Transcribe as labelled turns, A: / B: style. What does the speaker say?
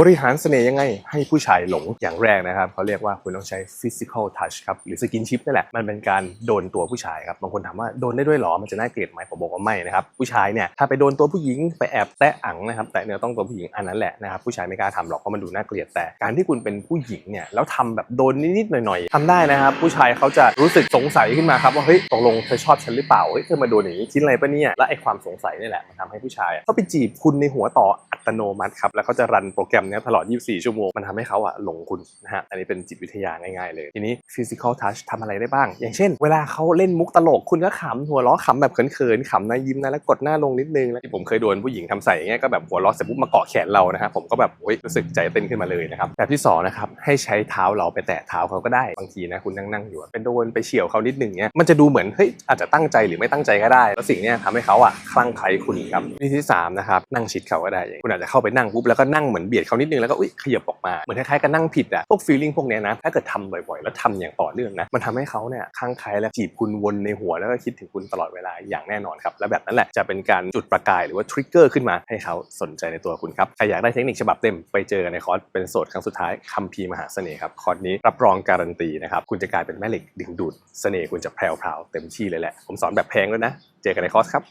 A: บริหารเสน่ห์ยังไงให้ผู้ชายหลงอย่างแรกนะครับเขาเรียกว่าคุณต้องใช้ physical touch ครับหรือ skin ship นั่นแหละมันเป็นการโดนตัวผู้ชายครับบางคนถามว่าโดนได้ด้วยหรอมันจะน่าเกลียดไหมผมบอกว่าไม่นะครับผู้ชายเนี่ยถ้าไปโดนตัวผู้หญิงไปแอบแตะอังนะครับแตะเนื้อต้องตัวผู้หญิงอันนั้นแหละนะครับผู้ชายไม่กล้าทำหรอกเพราะมันดูน่าเกลียดแต่การที่คุณเป็นผู้หญิงเนี่ยแล้วทำแบบโดนนิดๆหน่อยๆทำได้นะครับผู้ชายเขาจะรู้สึกสงสัยขึ้นมาครับว่าเฮ้ยตกลงเธอชอบฉันหรือเปล่าเฮ้ยเธอมาโดนอย่างนี้คิดอะไรปะเนี่ยและไอ้ความสงสัยนี่แหละมันทำให้ผู้ชายเขาไปจีบคุณในหัวต่ออัตโนมัติครับแล้วเขาจะรันโปรแกรมนี้ตลอด 24 ชั่วโมง มันทำให้เขาอะหลงคุณนะฮะอันนี้เป็นจิตวิทยาง่ายๆเลย ทีนี้ physical touch ทำอะไรได้บ้าง อย่างเช่น เวลาเขาเล่นมุกตลกคุณก็ขำหัวเราะขำแบบเขินๆขำนะยิ้มนะแล้วกดหน้าลงนิดนึงแล้วที่ผมเคยโดนผู้หญิงทำใส่อย่างเงี้ยก็แบบหัวเราะเสร็จปุ๊บมาเกาะแขนเรานะฮะผมก็แบบโอ๊ยรู้สึกใจเต้นขึ้นมาเลยนะครับแบบที่สองนะครับให้ใช้เท้าเราไปแตะเท้าเขาก็ได้บางทีนะคุณนั่งๆอยู่อะไปโดนไปเฉี่ยวเขานิดนึงเนี้ยมันจะดูเหมือนเฮ้ยอาจจะตั้งใจหรือไม่ตั้งใจก็ได้ แล้วสิ่งเนี้ยทำให้เขาอะคลั่งไคล้คุณครับวิธีที่สามนะครับนั่งชิดเขาก็ได้คุณอาจจะเข้าไปนั่งปุ๊บแล้วก็นั่งเหมือนเบียดเขานิดนึงแล้วก็อุ้ยขยับออกมาเหมือนคล้ายๆกับนั่งผิดอะพวกฟีลลิ่งพวกเนี้ยนะถ้าเกิดทำบ่อยๆ แล้วทำอย่างต่อเนื่องนะมันทำให้เขาเนี่ยคลั่งไคล้และจีบคุณวนในหัวแล้วก็คิดถึงคุณตลอดเวลาอย่างแน่นอนครับและแบบนั้นแหละจะเป็นการจุดประกายหรือว่าทริกเกอร์ขึ้นมาให้เขาสนใจในตัวคุณครับใครอยากได้เทคนิคฉบับเต็มไปเจอกันในคอร์สเป็นโสดครั้งสุดท้ายคัมภีร์มหาเสน่ห์ครับคอร์สนี้รับรองการันตีนะครับคุณจะกลายเป็นแม่เหล็กดึงดูดเสน่ห์คุณจะแพรวๆเต็มที่เลยแหละผมสอนแบบแพงด้วยนะ เจอกันในคอร์สครับ